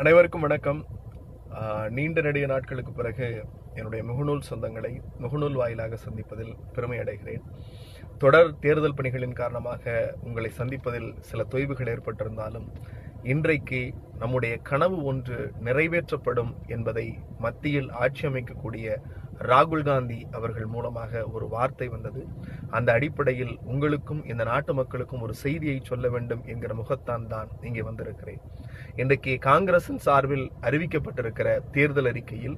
அனைவருக்கும் வணக்கம். நீண்ட நெடிய நாட்களுக்கு பிறகு என்னுடைய முகநூல் சொந்தங்களை முகநூல் வாயிலாக சந்திப்பதில் பெருமை அடைகிறேன் தொடர் தேர்தல் பணிகளின் காரணமாக உங்களை சந்திப்பதில் சில தொய்வுகள் ஏற்பட்டிருந்தாலும் இன்றைக்கு நம்முடைய கனவு ஒன்று நிறைவேற்றப்படும் என்பதை மத்தியில் ஆட்சி அமைக்கக்கூடிய ராகுல் காந்தி அவர்கள் மூலமாக ஒரு வார்த்தை வந்தது. அந்த அடிப்படையில் உங்களுக்கும் இந்த நாட்டு மக்களுக்கும் ஒரு செய்தியை சொல்ல வேண்டும் என்கிற முகத்தான் தான் இங்கே வந்திருக்கிறேன். இன்றைக்கு காங்கிரசின் சார்பில் அறிவிக்கப்பட்டிருக்கிற தேர்தல் அறிக்கையில்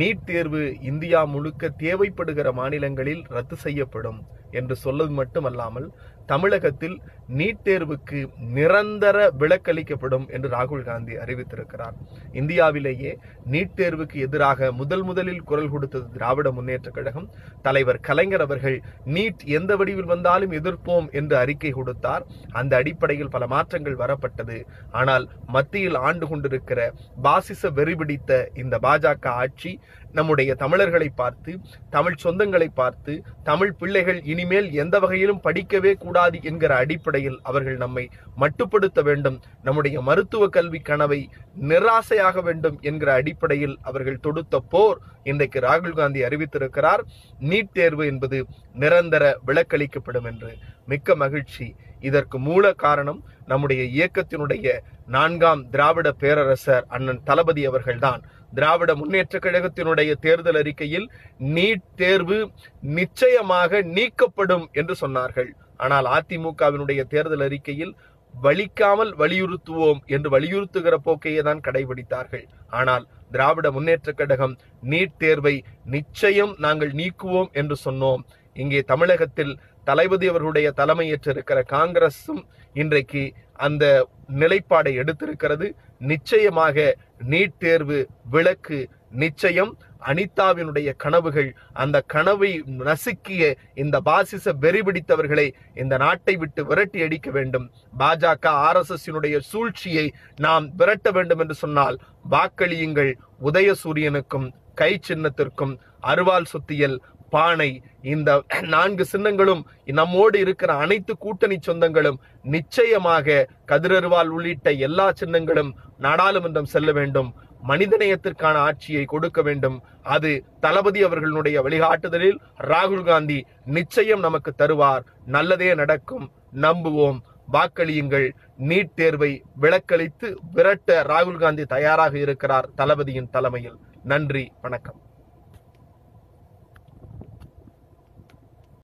நீட் தேர்வு இந்தியா முழுக்க தேவைப்படுகிற மாநிலங்களில் ரத்து செய்யப்படும். என்று சொல்வது மட்டுமல்லாமல் தமிழகத்தில் நீட் தேர்வுக்கு நிரந்தர விலக்களிக்கப்படும் என்று ராகுல் காந்தி அறிவித்திருக்கிறார். இந்தியாவிலேயே நீட் தேர்வுக்கு எதிராக முதல் முதலில் குரல் கொடுத்தது திராவிட முன்னேற்ற கழகம். தலைவர் கலைஞர் அவர்கள் நீட் எந்த வடிவில் வந்தாலும் எதிர்ப்போம் என்று அறிக்கை கொடுத்தார். அந்த அடிப்படையில் பல மாற்றங்கள் வரப்பட்டது. ஆனால் மத்தியில் ஆண்டு கொண்டிருக்கிற பாசிச வெறிபிடித்த இந்த பாஜக ஆட்சி நம்முடைய தமிழர்களை பார்த்து தமிழ் சொந்தங்களை பார்த்து தமிழ் பிள்ளைகள் இனி இனிமேல் எந்த வகையிலும் படிக்கவே கூடாது என்கிற அடிப்படையில் அவர்கள் நம்மை மட்டுப்படுத்த வேண்டும். நம்முடைய மருத்துவ கல்வி கனவை நிராசையாக வேண்டும் என்கிற அடிப்படையில் அவர்கள் தொடுத்த போர் இன்றைக்கு ராகுல் காந்தி அறிவித்திருக்கிறார். நீட் தேர்வு என்பது நிரந்தர விலக்களிக்கப்படும் என்று. மிக்க மகிழ்ச்சி. இதற்கு மூல காரணம் நம்முடைய இயக்கத்தினுடைய நான்காம் திராவிட பேரரசர் அண்ணன் தளபதி அவர்கள்தான். திராவிட முன்னேற்ற கழகத்தினுடைய தேர்தல் அறிக்கையில் நீட் தேர்வு நிச்சயமாக நீக்கப்படும் என்று சொன்னார்கள். ஆனால் அதிமுகவினுடைய தேர்தல் அறிக்கையில் வலிக்காமல் வலியுறுத்துவோம் என்று வலியுறுத்துகிற போக்கையே தான் கடைபிடித்தார்கள். ஆனால் திராவிட முன்னேற்ற கழகம் நீட் தேர்வை நிச்சயம் நாங்கள் நீக்குவோம் என்று சொன்னோம். இங்கே தமிழகத்தில் தளபதி அவர்களுடைய தலைமையேற்றிருக்கிற காங்கிரஸும் இன்றைக்கு அந்த நிலைப்பாடை எடுத்திருக்கிறது. நிச்சயமாக நீட் தேர்வு விளக்கு நிச்சயம். அனிதாவினுடைய கனவுகள் அந்த கனவை நசுக்கிய இந்த பாசிச வெறிபிடித்தவர்களை இந்த நாட்டை விட்டு விரட்டி அடிக்க வேண்டும். பாஜக ஆர் எஸ் எஸ் சூழ்ச்சியை நாம் விரட்ட வேண்டும் என்று சொன்னால் வாக்களியுங்கள் உதயசூரியனுக்கும் கை சின்னத்திற்கும் அருவாள் சுத்தியல் பானை இந்த நான்கு சின்னங்களும் நம்மோடு இருக்கிற அனைத்து கூட்டணி சொந்தங்களும் நிச்சயமாக கதிரருவால் உள்ளிட்ட எல்லா சின்னங்களும் நாடாளுமன்றம் செல்ல வேண்டும். மனிதநேயத்திற்கான ஆட்சியை கொடுக்க வேண்டும். அது தளபதி அவர்களுடைய வழிகாட்டுதலில் ராகுல் காந்தி நிச்சயம் நமக்கு தருவார். நல்லதே நடக்கும். நம்புவோம். வாக்களியுங்கள். நீட் தேர்வை விலக்களித்து விரட்ட ராகுல் காந்தி தயாராக இருக்கிறார் தளபதியின் தலைமையில். நன்றி. வணக்கம்.